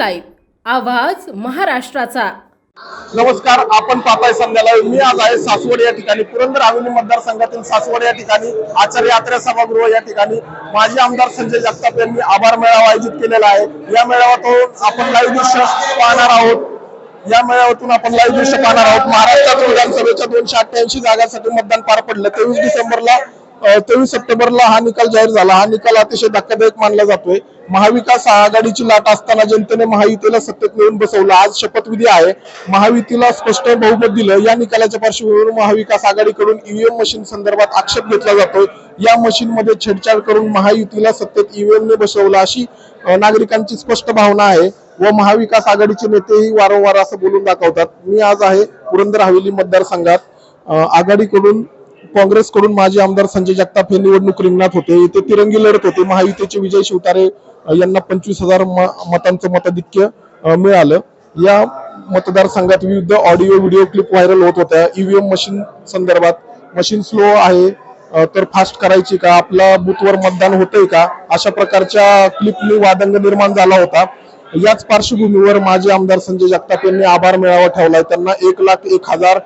Live आवाज महाराष्ट्राचा. नमस्कार आपण पाहताय संध्याला मी आज आहे सासवड या ठिकाणी. पुरंदर हवेली मतदारसंघातील सासवड या ठिकाणी. आचार्य यात्रा सभागृह या ठिकाणी. माजी आमदार संजय जगताप यांनी आभार मेळावा आयोजित केलेला आहे. या मेळाव्यातून आपण लाईव्ह दृश्य पाहणार आहोत. या मेळाव्यातून आपण लाईव्ह दृश्य पाहणार आहोत. महाराष्ट्रात विधानसभेच्या दोनशे अठ्ठ्याऐंशी जागांसाठी मतदान पार पडलं. तेवीस डिसेंबरला तेवीस सप्टेंबरला हा निकाल जाहीर झाला. हा निकाल अतिशय धक्कादायक मानला जातोय. महाविकास आघाडीची लाट असताना जनतेने महायुतीला सत्तेत नेऊन बसवलं. आज शपथविधी आहे. महायुतीला स्पष्ट बहुमत दिलं. या निकालाच्या पार्श्वभूमीवर महाविकास आघाडीकडून ईव्हीएम मशीन संदर्भात आक्षेप घेतला जातोय. या मशीनमध्ये छेडछाड करून महायुतीला सत्तेत ईव्हीएम ने बसवलं अशी नागरिकांची स्पष्ट भावना आहे व महाविकास आघाडीचे नेतेही वारंवार असं बोलून दाखवतात. मी आज आहे पुरंदर हवेली मतदारसंघात. आघाडीकडून काँग्रेसकडून माजी आमदार संजय जगताप हे निवडणूक रिंगणात होते. इथे तिरंगी लढत होते. महायुतीचे विजय शिवतारे यांना पंचवीस हजार म- मतांचं मताधिक्य मिळालं. या मतदारसंघात विविध ऑडिओ व्हिडिओ क्लिप व्हायरल होत होत्या. ईव्हीएम मशीन संदर्भात मशीन स्लो आहे. तर फास्ट करायची का? आपल्या बूथवर मतदान होतंय का? अशा प्रकारच्या क्लिपने वादंग निर्माण झाला होता. याच पार्श्वभूमीवर माजी आमदार संजय जगताप यांनी आभार मेळावा ठेवलाय. त्यांना एक लाख एक हजार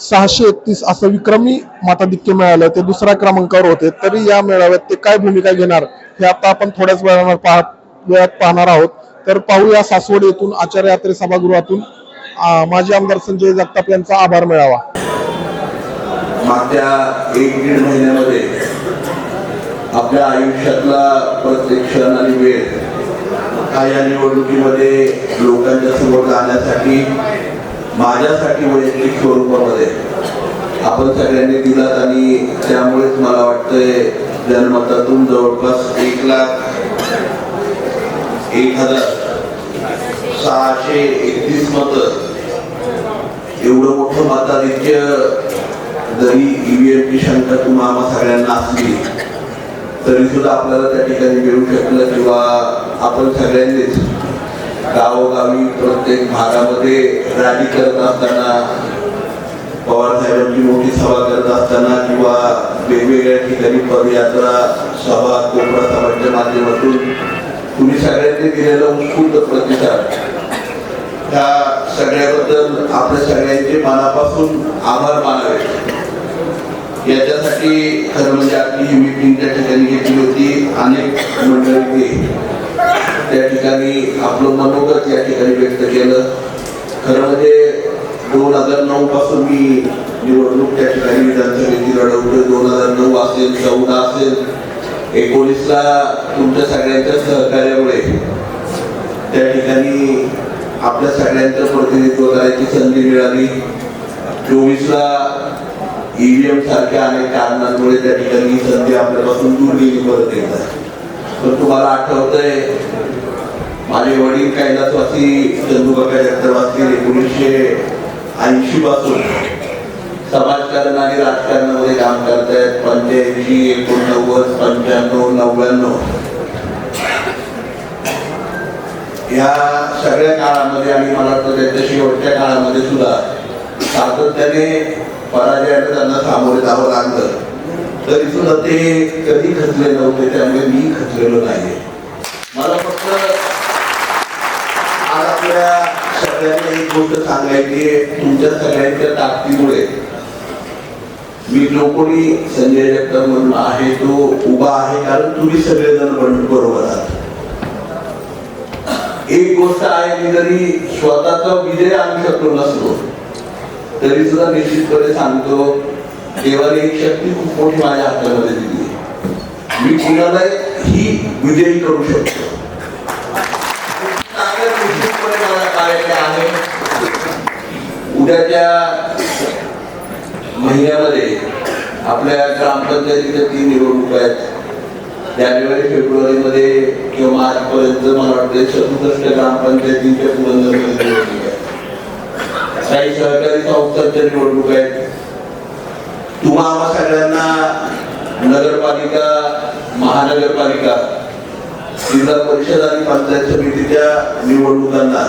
सहाशे एकतीस असं विक्रमी मताधिक्य मिळालं ते दुसऱ्या क्रमांकावर होते. तरी या मेळाव्यात ते काय भूमिका घेणार हे आता आपण थोड्याच वेळानं पाहत वेळात पाहणार आहोत. तर पाहूया सासवड येथून आचार्य यात्रे सभागृहातून माजी आमदार संजय जगताप यांचा आभार मिळावा. मागच्या एक दीड महिन्यामध्ये आपल्या आयुष्यातला प्रत्येक क्षण आणि वेळ हा या निवडणुकीमध्ये लोकांच्या समोर जाण्यासाठी माझ्यासाठी म्हणजे वैयक्तिक स्वरूपामध्ये आपण सगळ्यांनी दिलात आणि त्यामुळेच मला वाटतंय जनमतातून जवळपास एक लाख एक हजार सहाशे एकतीस मत. एवढं मोठं मताधिक्य जरी ईव्हीएमची शंका तुम्हाला सगळ्यांना असली तरी सुद्धा आपल्याला त्या ठिकाणी मिळू शकलं किंवा आपण सगळ्यांनीच गावोगावी प्रत्येक भागामध्ये रॅली करत असताना पवार साहेबांची मोठी सभा करत असताना किंवा वेगवेगळ्या ठिकाणी पदयात्रा सभा कोपरा सभांच्या माध्यमातून तुम्ही सगळ्यांनी दिलेला उत्स्फूर्त प्रतिसाद. त्या सगळ्याबद्दल आपल्या सगळ्यांचे मनापासून आभार मानावे. याच्यासाठी खरं म्हणजे आपली ही मिटिंग त्या ठिकाणी घेतली होती. अनेक मंडळी त्या ठिकाणी आपलं मनोगत या ठिकाणी व्यक्त केलं. खरं म्हणजे दोन हजार नऊ पासून मी निवडणूक त्या ठिकाणी विधानसभेची लढवतोय. दोन हजार नऊ असेल चौदा असेल एकोणीसला तुमच्या सगळ्यांच्या सहकार्यामुळे त्या ठिकाणी आपल्या सगळ्यांचं प्रतिनिधित्व करायची संधी मिळाली. चोवीसला ईव्हीएम सारख्या अनेक कारणांमुळे त्या ठिकाणी संधी आपल्यापासून दूर गेली परत एकदा. पण तुम्हाला आठवतंय माझे वडील कैलासवासी चंदूबाबा जगताप असतील एकोणीसशे ऐंशी पासून समाजकारण आणि राजकारणामध्ये काम करतायत. पंच्याऐंशी एकोणनव्वद पंच्याण्णव नव्याण्णव. या सगळ्या काळामध्ये आणि मला वाटतं त्यांच्या शेवटच्या काळामध्ये सुद्धा सातत्याने पराजयाला त्यांना सामोरे जावं लागलं. तरी सुद्धा ते कधी खचले नव्हते त्यामुळे मी खचलेलो नाही मला फक्त आपल्या सगळ्यांना एक गोष्ट सांगायची आहे तुमच्या सगळ्यांच्या ताकदीमुळे मी जो कोणी संजय जगताप म्हणून आहे तो उभा आहे कारण तुम्ही सगळेजण बन- बरोबर आहात. एक गोष्ट आहे की जरी स्वतःचा विजय आणू शकलो नसलो तरी सुद्धा निश्चितपणे सांगतो देवाने एक शक्ती खूप मोठी माझ्या हातामध्ये दिली मी कुणाला ही विजयी करू शकतो. मला आहे उद्याच्या महिन्यामध्ये आपल्या ग्रामपंचायतीच्या तीन निवडणूक आहेत. जानेवारी फेब्रुवारी मध्ये किंवा मार्चपर्यंत मला वाटतं सदुसष्ट ग्रामपंचायतींच्या पुरंदरमध्ये निवडणूक आहेत. काही सहकारी संस्थांच्या निवडणूक आहेत. तुम्हा आम्हा सगळ्यांना नगरपालिका महानगरपालिका जिल्हा परिषद आणि पंचायत समितीच्या निवडणुकांना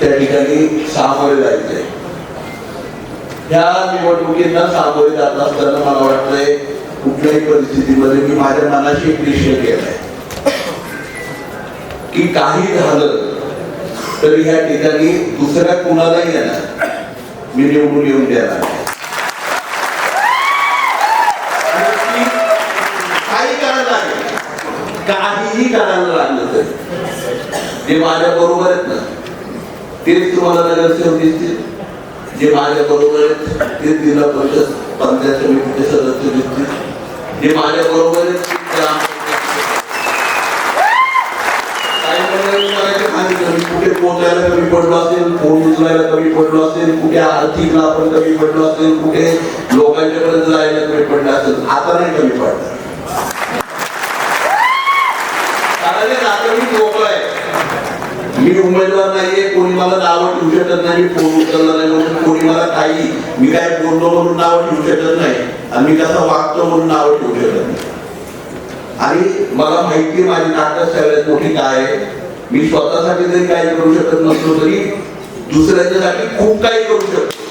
त्या ठिकाणी सामोरे जायचे. ह्या निवडणुकींना सामोरे जात असताना मला वाटतंय कुठल्याही परिस्थितीमध्ये मी माझ्या मनाशी एक निश्चय केलाय. की काही झालं तरी ह्या ठिकाणी दुसऱ्या कुणालाही येणार. मी निवडून येऊन देणार नाही. आणि ती काही करायला लागेल किती करायला लागलं तर. जे माझ्या बरोबर आहेत ना. तेच तुम्हाला नगरसेवक दिसतील. जे माझ्या बरोबर आहेत तेच जिल्हा परिषद पंचायत समितीचे सदस्य दिसतील. जे माझ्या बरोबर आहेत कुठे पोहोचायला कमी पडलो असेल फोन उचलायला कमी पडलो असेल कुठे आर्थिक आपण कमी पडलो असेल कुठे लोकांच्याकडे जायला कमी पडलं असेल आता नाही कमी पडणार. कारण मी आहे मी उमेदवार नाहीये कोणी मला नावं ठेवू शकत नाही मी फोन उचलला नाही म्हणून कोणी मला काही मी काय बोललो म्हणून नाव ठेवू शकत नाही आणि मी कसा वागतो म्हणून नाव ठेवू शकत नाही. आणि मला माहिती माझी ताकद सगळ्यात मोठी काय आहे. मी स्वतःसाठी जरी काही करू शकत नसलो तरी दुसऱ्यांच्यासाठी खूप काही करू शकतो.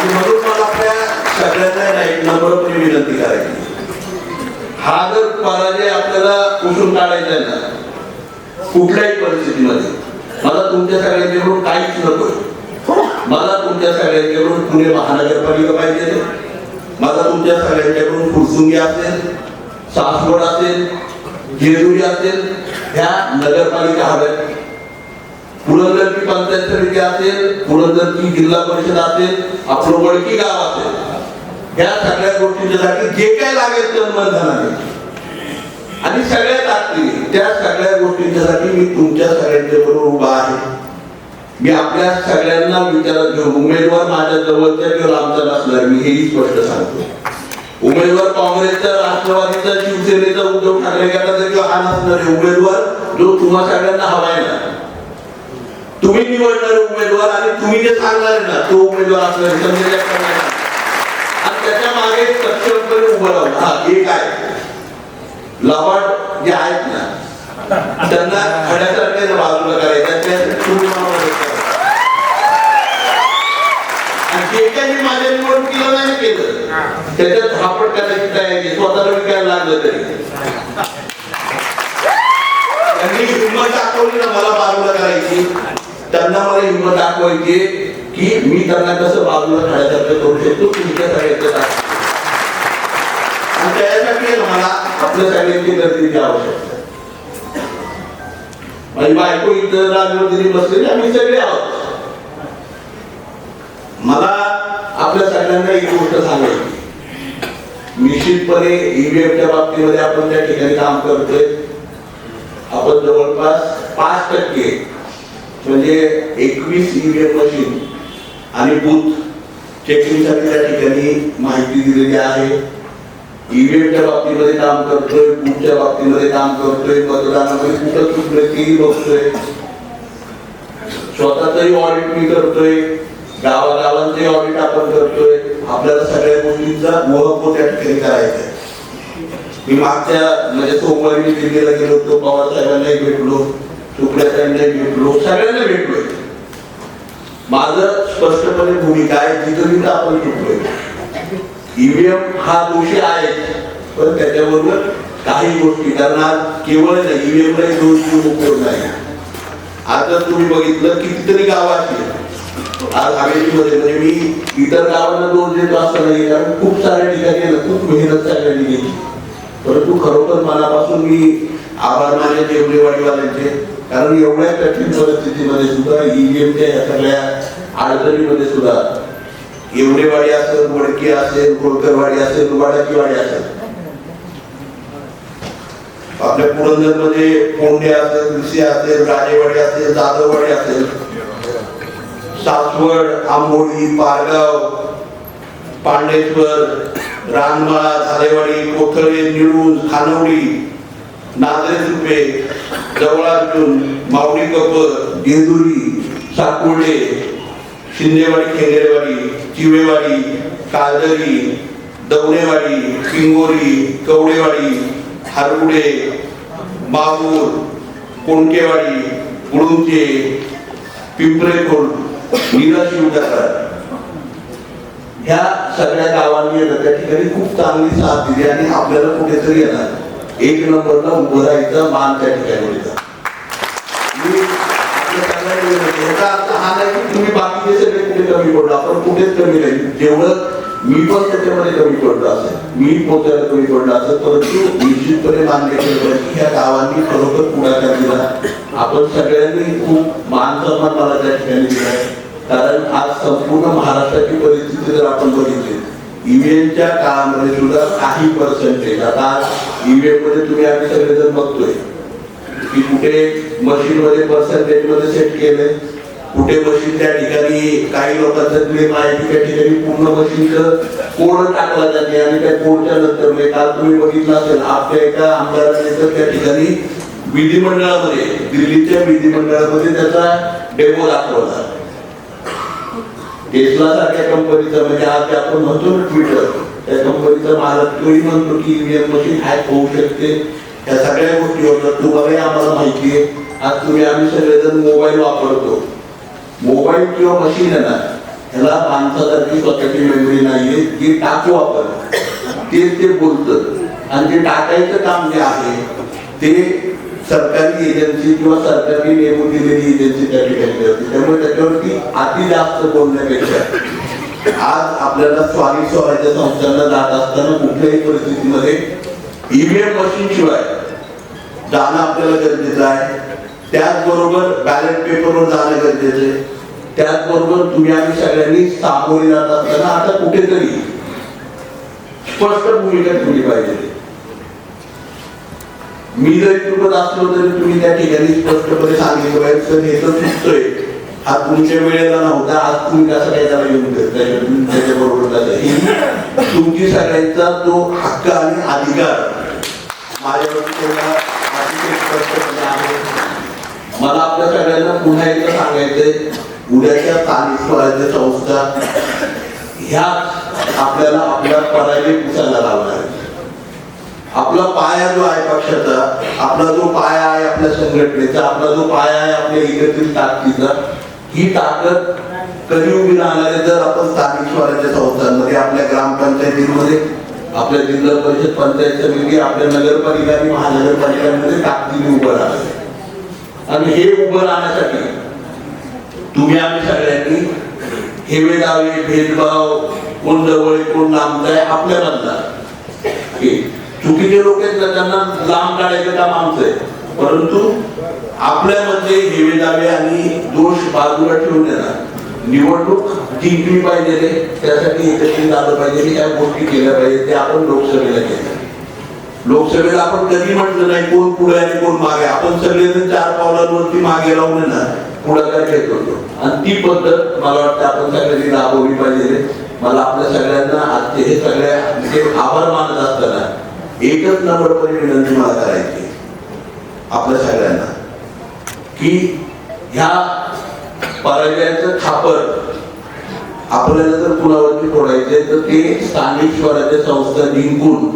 आणि म्हणून मला आपल्या सगळ्यांना एक नम्रपणे विनंती करायची. हा जर पराजय आपल्याला पुसून काढायचा आहे ना कुठल्याही परिस्थितीमध्ये मला तुमच्या सगळ्यांच्याकडून काहीच नकोय मला तुमच्या सगळ्यांच्याकडून पुणे महानगरपालिका पाहिजे मला तुमच्या सगळ्यांच्याकडून फुरसुंगी असेल सासवड असेल जेजुरी असेल ह्या नगरपालिका हव्यात. पुरंदरची पंचायत समिती असेल पुरंदरची जिल्हा परिषद असेल आपलं वळकी गाव असेल. या सगळ्या गोष्टींच्यासाठी जे काय लागेल ते मन धनाने आणि सगळ्यात आखली त्या सगळ्या गोष्टींच्यासाठी मी तुमच्या सगळ्यांच्या बरोबर उभा आहे. मी आपल्या सगळ्यांना विचारत घेऊन उमेदवार माझ्या जवळच्या किंवा लांबचा नसणार मी हेही स्पष्ट सांगतो. उमेदवार काँग्रेसचा राष्ट्रवादीचा शिवसेनेचा उद्धव ठाकरे गटाचा किंवा हा नसणारे उमेदवार जो तुम्हा सगळ्यांना हवाय ना. तुम्ही निवडणारे उमेदवार आणि तुम्ही जे सांगणार आहे ना तो उमेदवार असणार आहे. संजय जगताप नाही. आणि त्याच्यामागे सक्षमपणे उभं राहून. हा एक आहे लवाड जे आहेत ना त्यांना खड्यासारखे बाजूला करायचं. त्यासाठी तुम्ही मला मदत जे काही माझ्या निवडणुकीला नाही केलं त्याच्यात झापट करायची तयारी स्वतःला विकायला लागलं तरी. त्यांनी हिंमत दाखवली ना मला बाजूला करायची. त्यांना मला हिंमत दाखवायची. की मी त्यांना कसं बाजूला खाण्यासारखं करू शकतो तुमच्या सगळ्यांचं आणि त्याच्यासाठी मला आपल्या सगळ्यांची गर्दीची आवश्यकता माझी बायको इतर राजवतीने बसलेली आम्ही सगळे आहोत. मला आपल्या सगळ्यांना एक गोष्ट सांगायची. निश्चितपणे ईव्हीएमच्या बाबतीमध्ये आपण त्या ठिकाणी काम करतोय. आपण जवळपास पाच टक्के म्हणजे एकवीस ईव्हीएम मशीन आणि बूथ चेकिंगसाठी त्या ठिकाणी माहिती दिलेली आहे. ईव्हीएमच्या बाबतीमध्ये काम करतोय बूथच्या बाबतीमध्ये काम करतोय मतदानामध्ये कुठं चुकलं तेही बघतोय. स्वतःचंही ऑडिट मी करतोय गावागावांचे ऑडिट आपण करतोय. आपल्याला सगळ्या गोष्टींचा महत्त्व त्या ठिकाणी करायचा आहे. मी मागच्या म्हणजे सोमवारी मी दिल्लीला गेलो होतो पवार साहेबांनाही भेटलो सुप्रिया साहेबांनाही भेटलो सगळ्यांना भेटलोय. माझं स्पष्टपणे भूमिका आहे जिथं जिथं आपण चुकलोय ईव्हीएम हा दोषी आहे पण त्याच्याबरोबर काही गोष्टी कारण आज केवळ ईव्हीएम ला दोष देऊन उपयोग नाही. आता तुम्ही बघितलं कितीतरी गावाची. आज हवेलीमध्ये म्हणजे मी इतर गावांना दोष देतो असं नाही कारण खूप साऱ्या ठिकाणी खूप मेहनत सगळ्यांनी गेली परंतु खरोखर मनापासून मी आभार माने जेवढेवाडीवाल्यांचे कारण एवढ्या कठीण परिस्थितीमध्ये सुद्धा ईव्हीएमच्या या सगळ्या अडचणीमध्ये सुद्धा एवढेवाडी असेल वडकी असेल गोळकरवाडी असेल वाडाची वाडी असेल. आपल्या पुरंदरमध्ये कोंडे असेल ऋषी असेल राजेवाडी असेल जाधववाडी असेल सासवड आंबोळी पारगाव पांडेश्वर रानमाळा झालेवाडी कोथळे निळूज खानवडी नागरे सुपे जवळार्जुन माऊली कपर जेजुरी साकुर्डे शिंदेवाडी खेंदेवाडी चिवेवाडी कालदरी दवणेवाडी पिंगोरी कवडेवाडी हारगुडे माहूर कोणकेवाडी गुळुंचे पिंपरेखोल नीरा ह्या सगळ्या गावांनी त्या ठिकाणी खूप चांगली साथ दिली आणि आपल्याला कुठेतरी येणार. एक नंबरला उभं राहायचा मान त्या ठिकाणी होता मी याचा अर्थ हा नाही की तुम्ही बाकीचे सगळे कुठे कमी पडलो आपण कुठेच कमी नाही. जेवढं मी पण त्याच्यामध्ये कमी पडलो असेल. मी पोचायला कमी पडलो असेल. परंतु निश्चितपणे मान्य केलं पाहिजे ह्या गावांनी खरोखर पुढाकार दिला. आपण सगळ्यांनी खूप मान सन्मान मला त्या ठिकाणी दिलाय कारण आज संपूर्ण महाराष्ट्राची परिस्थिती जर आपण बघितली ईव्हीएमच्या काळामध्ये सुद्धा काही पर्सेंटेज आता ईव्हीएममध्ये तुम्ही आम्ही सगळेजण बघतोय. की कुठे मशीन मध्ये पर्सेंटेजमध्ये सेट केले कुठे मशीन त्या ठिकाणी काही लोकांचं क्लेम आहे की त्या ठिकाणी पूर्ण मशीनचं कोड टाकला जाते आणि त्या कोडच्या नंतर म्हणजे काल तुम्ही बघितलं असेल आपल्या एका आमदाराने तर त्या ठिकाणी विधिमंडळामध्ये दिल्लीच्या विधिमंडळामध्ये त्याचा डेमो दाखवला. टेस्ला सारख्या कंपनीचं म्हणजे आज आपण म्हणतो ना ट्विटर त्या कंपनीचा मालक तोही म्हणतो की ईव्हीएम मशीन हॅक होऊ शकते. या सगळ्या गोष्टी होतात तुम्हालाही आम्हाला माहिती आहे. आज तुम्ही आम्ही सगळेजण मोबाईल वापरतो. मोबाईल किंवा मशीन आहे ना ह्याला माणसासारखी स्वतःची मेमरी नाहीये की टाकू आपण ते ते बोलतं. आणि ते टाकायचं काम जे आहे ते सरकारी एजन्सी किंवा सरकारने नेमून दिलेली एजन्सी त्या ठिकाणी करते त्यामुळे त्याच्यावरती अति जास्त बोलण्यापेक्षा आज आपल्याला स्वामी स्वराज्य संस्थांना जात असताना कुठल्याही परिस्थितीमध्ये ईव्हीएम मशीन शिवाय जाणं आपल्याला गरजेचं आहे. त्याचबरोबर बॅलेट पेपरवर जाणं गरजेचं आहे. त्याचबरोबर तुम्ही आम्ही सगळ्यांनी सामोरे जात असताना आता कुठेतरी स्पष्ट भूमिका ठेवली पाहिजे. मी जरी चुकत असलो तरी तुम्ही त्या ठिकाणी स्पष्टपणे सांगितलं पाहिजे सर हे तर चुकतोय. हा तुमच्या वेळेला नव्हता आज तुम्ही कसं काय त्याला येऊन फिरताय त्याच्या बरोबर तुमची सगळ्यांचा जो हक्क आणि अधिकार माझ्यावरती स्पष्टपणे आहे. मला आपल्या सगळ्यांना पुन्हा एकदा सांगायचंय उद्याच्या स्थानिक स्वराज्य संस्था ह्या आपल्याला आपला पराजय पुसायला लावणार आपला पाया जो आहे पक्षाचा आपला जो पाया आहे आपल्या संघटनेचा आपला जो पाया आहे आपल्या एकत्रित ताकदीचा ही ताकद कधी उभी राहणार आहे जर आपण स्थानिक स्वराज्य संस्थांमध्ये आपल्या ग्रामपंचायतीमध्ये आपल्या जिल्हा परिषद पंचायत समिती आपल्या नगरपालिका आणि महानगरपालिकांमध्ये ताकदीने उभं राहणार आणि हे उभं राहण्यासाठी तुम्ही आम्ही सगळ्यांनी हेवे दावे भेदभाव कोण जवळ कोण लांबताय आहे आपल्या बदला चुकीचे लोक आहेत ना त्यांना लांब काढायचं काम आमचं आहे. परंतु आपल्यामध्ये हेवे दावे आणि दोष बाजूला ठेवून देणार. निवडणूक जिंकली पाहिजे रे, त्यासाठी एकत्रित आलं पाहिजे या गोष्टी केल्या पाहिजे ते आपण लोकसभेला केल्या. लोकसभेला आपण कधी म्हटलं नाही कोण पुढे आणि कोण मागे. आपण सगळेजण चार पावलांवरती मागे लावून ना पुढाकार घेत होतो. आणि ती पद्धत मला वाटतं आपण सगळ्यांनी राबवली पाहिजे रे. मला आपल्या सगळ्यांना आजचे हे सगळ्या आभार मानत असताना एकच नंबरपणे विनंती मला करायची आपल्या सगळ्यांना की ह्या पराजयाचं खापर आपल्याला जर कुणावरती फोडायचे तर ते स्थानिक स्वराज्य संस्था जिंकून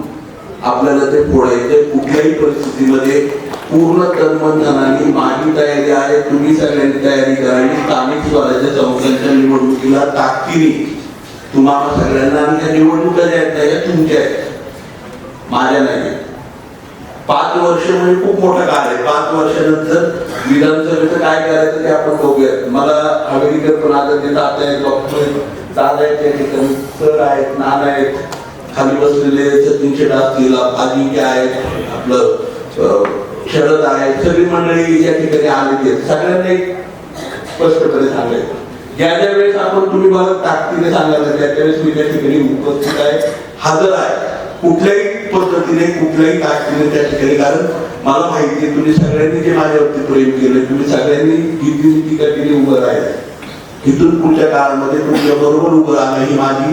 आपल्याला ते फोडायचे कुठल्याही परिस्थितीमध्ये पूर्ण तन्मनधनाने माझी तयारी आहे तुम्ही सगळ्यांनी तयारी करावी स्थानिक स्वराज्य संस्थांच्या निवडणुकीला ताकदीने तुम्हाला सगळ्यांना आणि ह्या निवडणुका ज्या आहेत तुमच्या आहेत. माझ्या नाही. पाच वर्ष म्हणजे खूप मोठं काळ आहे. पाच वर्षानंतर विधानसभेचं काय करायचं ते आपण बघूयात. मला हवेलीकर पण आता ते दादा आहेत डॉक्टर दादा आहेत त्या ठिकाणी सर आहेत नाना आहेत. खाली बसलेले सचिन शेट असतील अजिंक्य आहेत आपलं शरद आहेत सगळी मंडळी या ठिकाणी आलेली आहेत. सगळ्यांना एक स्पष्टपणे सांगायचं ज्या ज्या वेळेस आपण तुम्ही मला ताकदीने सांगायला त्या त्यावेळेस मी त्या ठिकाणी उपस्थित आहे हजर आहे. कुठल्याही पद्धतीने कुठल्याही ताकदीने त्या ठिकाणी कारण मला माहिती आहे तुम्ही सगळ्यांनी जे माझ्यावरती प्रेम केलं तुम्ही सगळ्यांनी किती टीका केली उभं राहिलं इथून पुढच्या काळामध्ये तुमच्या बरोबर उभं राहणं ही माझी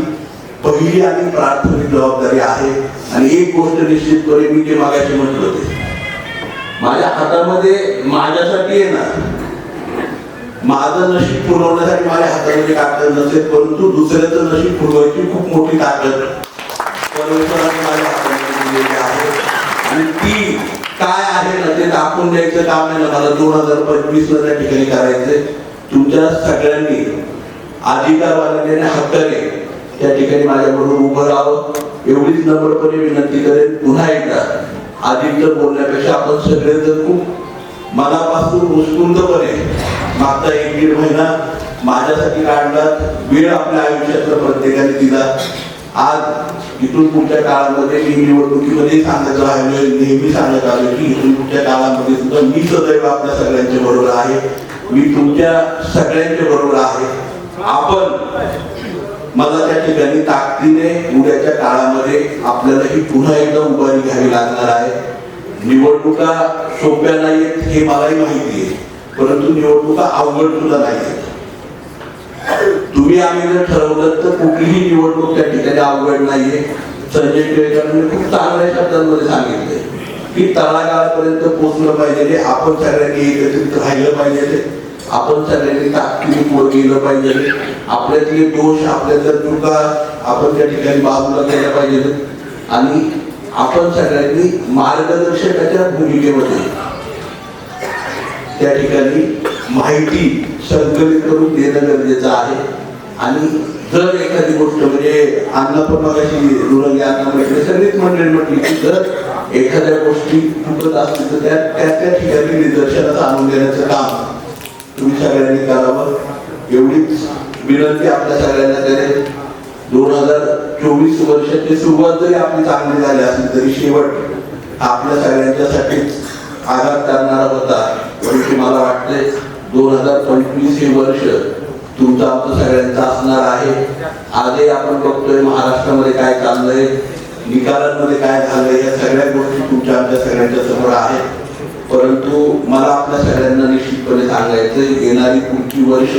पहिली आणि प्राथमिक जबाबदारी आहे. आणि एक गोष्ट निश्चितपणे मी जे मागायचे म्हटलं होते माझ्या हातामध्ये माझ्यासाठी आहे ना माझं नशीब पुरवण्यासाठी माझ्या हातामध्ये कागद नसेल परंतु दुसऱ्याचं नशीब पुरवायची खूप मोठी ताकद माझ्या हातामध्ये दिलेली आहे आणि ती काय आहे ना ते दाखवून द्यायचं काम आहे ना मला दोन हजार पंचवीस ला त्या ठिकाणी करायचंय तुमच्या सगळ्यांनी अधिकारवाल्याने हक्काने त्या ठिकाणी माझ्याबरोबर उभं राहावं एवढीच नम्रपणे विनंती करेन पुन्हा एकदा आदित्य बोलण्यापेक्षा आपण सगळे जर खूप मनापासून उत्स्फूर्तपणे मागचा एक दीड महिना माझ्यासाठी काढला वेळ आपल्या आयुष्यातला प्रत्येकाने दिला आज इथून पुढच्या काळामध्ये मी निवडणुकीमध्ये सांगायचं आहे नेहमी सांगत आलो की इथून पुढच्या काळामध्ये सुद्धा मी सदैव आपल्या सगळ्यांच्या बरोबर आहे. मी तुमच्या सगळ्यांच्या बरोबर आहे. आपण मला त्या ठिकाणी ताकदीने उद्याच्या काळामध्ये आपल्याला ही पुन्हा एकदा उभारी घ्यावी लागणार आहे. निवडणुका सोप्या नाहीत हे मलाही माहिती आहे. परंतु निवडणुका अवघड सुद्धा आहेत तुम्ही आम्ही जर ठरवलं तर कुठलीही निवडणूक त्या ठिकाणी अवघड नाहीये. संजय टिळेकरांनी खूप चांगल्या शब्दांमध्ये सांगितले की तळागाळापर्यंत पोहोचलं पाहिजे आपण सगळ्यांनी एकत्रित राहिलं पाहिजे. आपण सगळ्यांनी ताकदीने पुढे गेलं पाहिजे. आपल्यातले दोष आपल्यातल्या चुका आपण त्या ठिकाणी बाजूला केल्या पाहिजे आणि आपण सगळ्यांनी मार्गदर्शकाच्या भूमिकेमध्ये त्या ठिकाणी माहिती संकलित करून देणं गरजेचं आहे. आणि जर एखादी गोष्ट म्हणजे अन्न पण मगाशी दुरंगी अन्न म्हटले सगळीच मंडळी म्हटली की जर एखाद्या गोष्टी चुकत असतील तर त्या त्या त्या ठिकाणी निदर्शनात आणून देण्याचं काम तुम्ही सगळ्यांनी करावं. एवढीच विनंती आपल्या सगळ्यांना करेल दोन हजार चोवीस वर्षाची सुरुवात जरी आपली चांगली झाली असली तरी शेवट आपल्या सगळ्यांच्यासाठीच आघात करणारा होता. परंतु मला वाटतंय दोन हजार पंचवीस हे वर्ष तुमचा आमचं सगळ्यांचा असणार आहे. आजही आपण बघतोय महाराष्ट्रामध्ये काय चाललंय निकालांमध्ये काय झालंय या सगळ्या गोष्टी तुमच्या आमच्या सगळ्यांच्या समोर आहेत. परंतु मला आपल्या सगळ्यांना निश्चितपणे सांगायचं येणारी पुढची वर्ष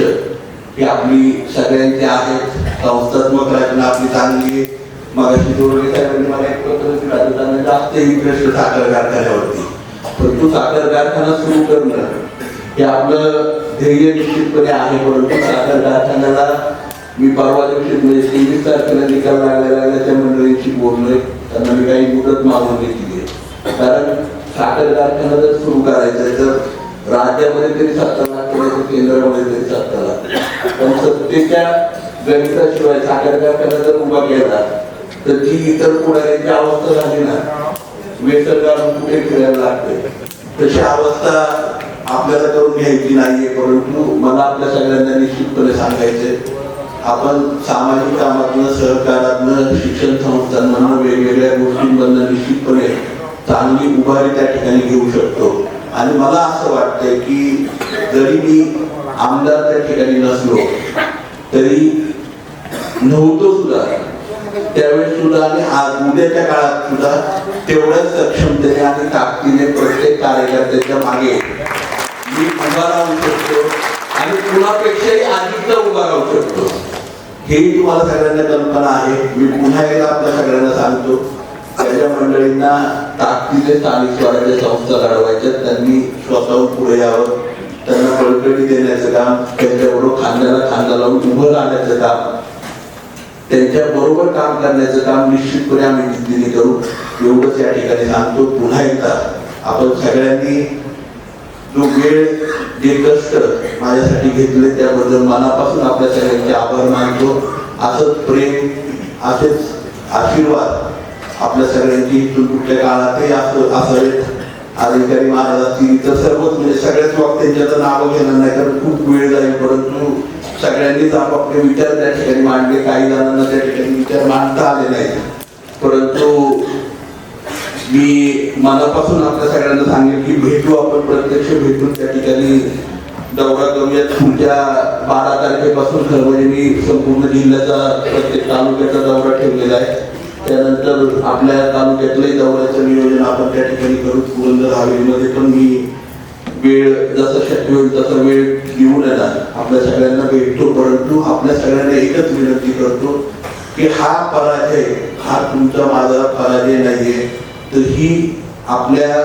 ही आपली सगळ्यांची आहेत संस्थात्मक रचना आपली चांगली आहे. मगाशी जोडले साहेबांनी मला एक पत्र दिलं होतं, जास्त इंटरेस्ट साखर कारखान्यावरती. परंतु साखर कारखाना सुरू करणं हे आपलं ध्येय निश्चितपणे आहे परंतु साखर कारखान्याला मी परवा दिवशी म्हणजे तेवीस तारखेला निकाल लागलेला त्याच्या मंडळींशी बोललोय. त्यांना मी काही मुदत मागून घेतली आहे. कारण साखर कारखाना जर सुरू करायचा आहे तर राज्यामध्ये तरी सत्ता लागते केंद्रामध्ये तरी सत्ता लागते. पण सत्तेच्या गणिताशिवाय साखर कारखाना जर उभा केला तर जी इतर पुढाऱ्यांची अवस्था झाली ना. वेसर कुठे फिरायला लागते तशी अवस्था आपल्याला करून घ्यायची नाहीये परंतु मला आपल्या सगळ्यांना निश्चितपणे सांगायचंय आपण सामाजिक कामातनं सहकारातनं शिक्षण संस्थांमधनं वेगवेगळ्या गोष्टींमधनं निश्चितपणे चांगली उभारी त्या ठिकाणी घेऊ शकतो. आणि मला असं वाटतंय की जरी मी आमदार त्या ठिकाणी नसलो तरी नव्हतो सुद्धा त्यावेळेस सुद्धा आणि आज उद्याच्या काळात सुद्धा तेवढ्याच सक्षमतेने आणि ताकदीने प्रत्येक कार्यकर्त्याच्या मागे मी उभा राहू शकतो आणि कुणापेक्षाही अधिक उभा राहू शकतो. हेही तुम्हाला सगळ्यांना कल्पना आहे. मी पुन्हा एकदा आपल्या सगळ्यांना सांगतो त्याच्या मंडळींना ताकदीने स्थानिक स्वराज्य संस्था लढवायच्या त्यांनी स्वतःहून पुढे यावं. त्यांना बळकटी देण्याचं काम त्यांच्याबरोबर खांद्याला खांदा लावून उभं राहण्याचं काम. त्यांच्या बरोबर काम करण्याचं काम निश्चितपणे आम्ही जिद्दीने करू. एवढंच या ठिकाणी सांगतो. पुन्हा एकदा आपण सगळ्यांनी जो वेळ जे कष्ट माझ्यासाठी घेतले त्याबद्दल मनापासून आपल्या सगळ्यांचे आभार मानतो. असंच प्रेम असेच आशीर्वाद आपल्या सगळ्यांची इथून कुठल्या काळातही असं असावेत. अधिकारी महाराज असतील इतर सर्वच म्हणजे सगळ्याच वक्त्यांच्या तर नावं घेणार नाही कारण खूप वेळ जाईल परंतु सगळ्यांनीच आपापले विचार त्या ठिकाणी मांडले. काही जणांना त्या ठिकाणी विचार मांडता आले नाही परंतु मी मनापासून आपल्या सगळ्यांना सांगेल की भेटू आपण प्रत्यक्ष भेटून त्या ठिकाणी दौरा करूयात. पुढच्या बारा तारखेपासून खरं संपूर्ण जिल्ह्याचा प्रत्येक तालुक्याचा दौरा ठेवलेला आहे. त्यानंतर आपल्या तालुक्यातलंही दौऱ्याचं नियोजन आपण त्या ठिकाणी करू. पुरंदर हवेलीमध्ये पण मी वेळ जसं शक्य होईल तसा वेळ घेऊन येणार आपल्या सगळ्यांना भेटतो परंतु आपल्या सगळ्यांना एकच विनंती करतो की हा पराजय हा तुमचा माझा पराजय नाहीये. तर ही आपल्या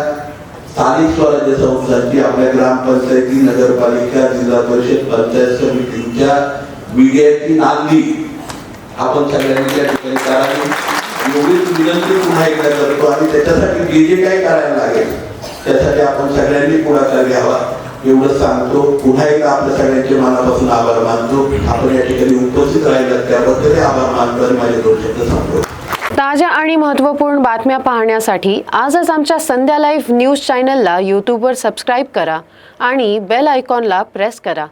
स्थानिक स्वराज्य संस्थांची आपल्या ग्रामपंचायती नगरपालिका जिल्हा परिषद पंचायत समितींच्या विजयाची नांदी आपण सगळ्यांनी त्या ठिकाणी करावी. एवढीच विनंती पुन्हा एकदा करतो आणि त्याच्यासाठी जे जे काही करायला लागेल त्यासाठी आपण सगळ्यांनी पुढाकार घ्यावा. एवढं सांगतो पुन्हा एकदा आपल्या सगळ्यांचे मनापासून आभार मानतो. आपण या ठिकाणी उपस्थित राहिलात त्याबद्दलही आभार मानतो आणि माझे दोन शब्द सांगतो ताज्या आणि महत्त्वपूर्ण बातम्या पाहण्यासाठी आजच आमच्या संध्या लाईव्ह न्यूज चॅनलला यूट्यूबवर सबस्क्राईब करा आणि बेल आयकॉनला प्रेस करा.